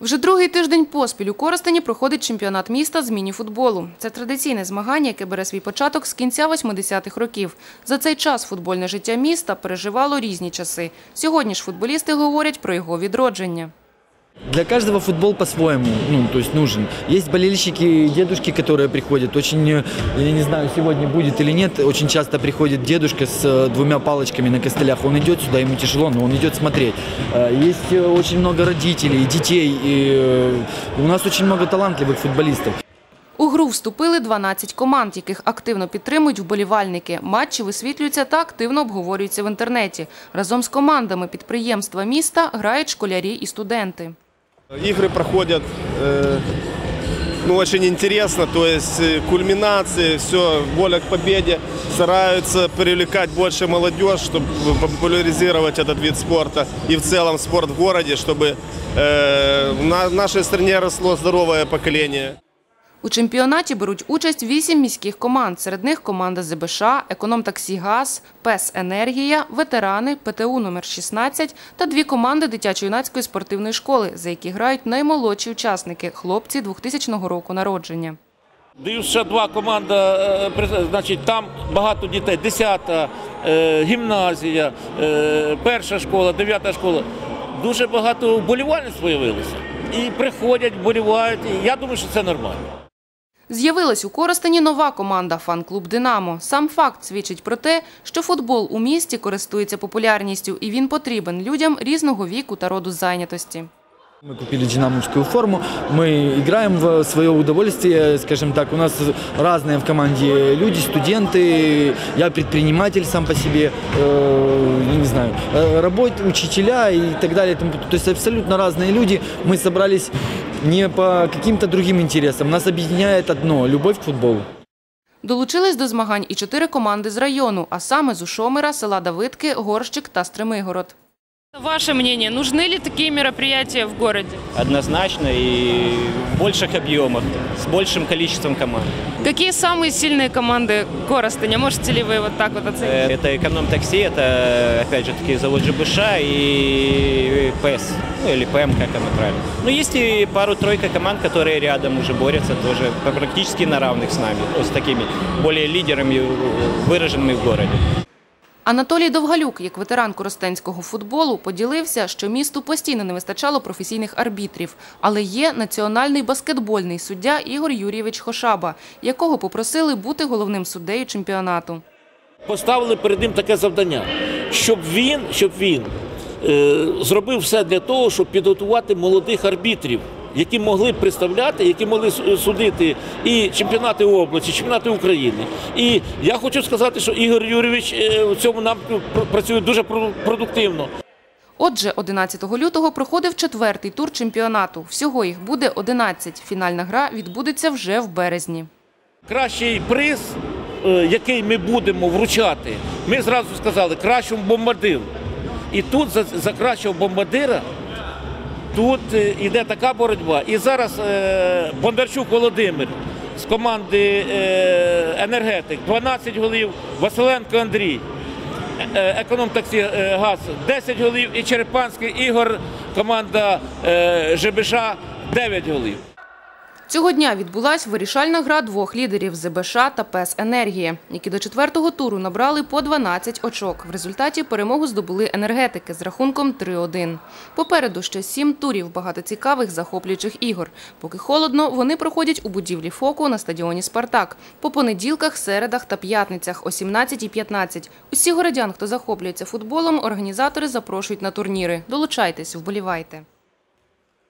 Вже другий тиждень поспіль у Коростені проходить чемпіонат міста з міні-футболу. Це традиційне змагання, яке бере свій початок з кінця 80-х років. За цей час футбольне життя міста переживало різні часи. Сьогодні ж футболісти говорять про його відродження. Для каждого футбол по-своему, ну, то есть нужен. Есть болельщики, дедушки, которые приходят. Очень, э, я не знаю, сегодня будет или нет, очень часто приходит дедушка с э, двумя палочками на костылях. Он идет сюда, ему тяжело, но он идет смотреть. Э, Есть очень много родителей, детей. И у нас очень много талантливых футболистов. У гру вступили 12 команд, яких активно підтримують вболівальники. Матчі висвітлюються та активно обговорюються в інтернеті. Разом з командами підприємства міста грають школярі і студенти. Игры проходят э, ну, очень интересно, то есть э, кульминации, все, воля к победе. Стараются привлекать больше молодежь, чтобы популяризировать этот вид спорта и в целом спорт в городе, чтобы э, на- в нашей стране росло здоровое поколение. У чемпіонаті беруть участь вісім міських команд. Серед них команда ЗБШ, економ-таксі «ГАЗ», ПЕС «Енергія», ветерани, ПТУ номер 16 та дві команди дитячо-юнацької спортивної школи, за які грають наймолодші учасники – хлопці 2000 року народження. Даю два команда, е, значить, там багато дітей, 10-та, е, гімназія, е, перша школа, 9 школа. Дуже багато вболівальниць з'явилося. І приходять, вболівають. Я думаю, що це нормально. З'явилась у Коростені нова команда «Фан-клуб Динамо». Сам факт свідчить про те, що футбол у місті користується популярністю і він потрібен людям різного віку та роду зайнятості. Мы купили динамовскую форму, мы играем в свое удовольствие, скажем так, у нас разные в команде люди, студенты, я предприниматель сам по себе, э, я не знаю, э, работ, учителя и так далее. и тому подобное. То есть абсолютно разные люди, мы собрались не по каким-то другим интересам, нас объединяет одно – любовь к футболу. Долучились до змагань і чотири команди з району, а саме з Ушомира, села Давидки, Горщик та Стримигород. Ваше мнение, нужны ли такие мероприятия в городе? однозначно и в больших объемах, с большим количеством команд. Какие самые сильные команды Коростеня? Можете ли вы вот так вот оценить? Э, Это эконом-такси, это, опять же, таки завод ЖБШ и ПЭС, ну или ПМ, как оно правильно. Но есть и пару-тройка команд, которые рядом уже борются тоже практически на равных с нами, ну, с такими более лидерами, выраженными в городе. Анатолій Довгалюк, як ветеран коростенського футболу, поділився, що місту постійно не вистачало професійних арбітрів, але є національний баскетбольний суддя Ігор Юрійович Хошаба, якого попросили бути головним суддею чемпіонату. Поставили перед ним таке завдання, щоб він, щоб він е, зробив все для того, щоб підготувати молодих арбітрів, які могли б представляти, які могли судити і чемпіонати області, і чемпіонати України. І я хочу сказати, що Ігор Юрійович е, в цьому напрямку працює дуже про- продуктивно. Отже, 11 лютого проходив четвертий тур чемпіонату. Всього їх буде 11. Фінальна гра відбудеться вже в березні. Кращий приз, е, який ми будемо вручати, ми зразу сказали кращому бомбардиру. І тут за, за кращого бомбардира тут е, йде така боротьба. І зараз е, Бондарчук Володимир з команди е, енергетик 12 голів, Василенко Андрій. е, Економ таксі е, ГАЗ 10 голів і Черепанський Ігор, команда е, ЖБШ 9 голів. Цього дня відбулась вирішальна гра двох лідерів ЗБШ та ПЕС «Енергія», які до четвертого туру набрали по 12 очок. В результаті перемогу здобули енергетики з рахунком 3-1. Попереду ще сім турів багато цікавих захоплюючих ігор. Поки холодно, вони проходять у будівлі «Фоку» на стадіоні «Спартак». По понеділках, середах та п'ятницях о 17.15. Усі городян, хто захоплюється футболом, організатори запрошують на турніри. Долучайтесь, вболівайте.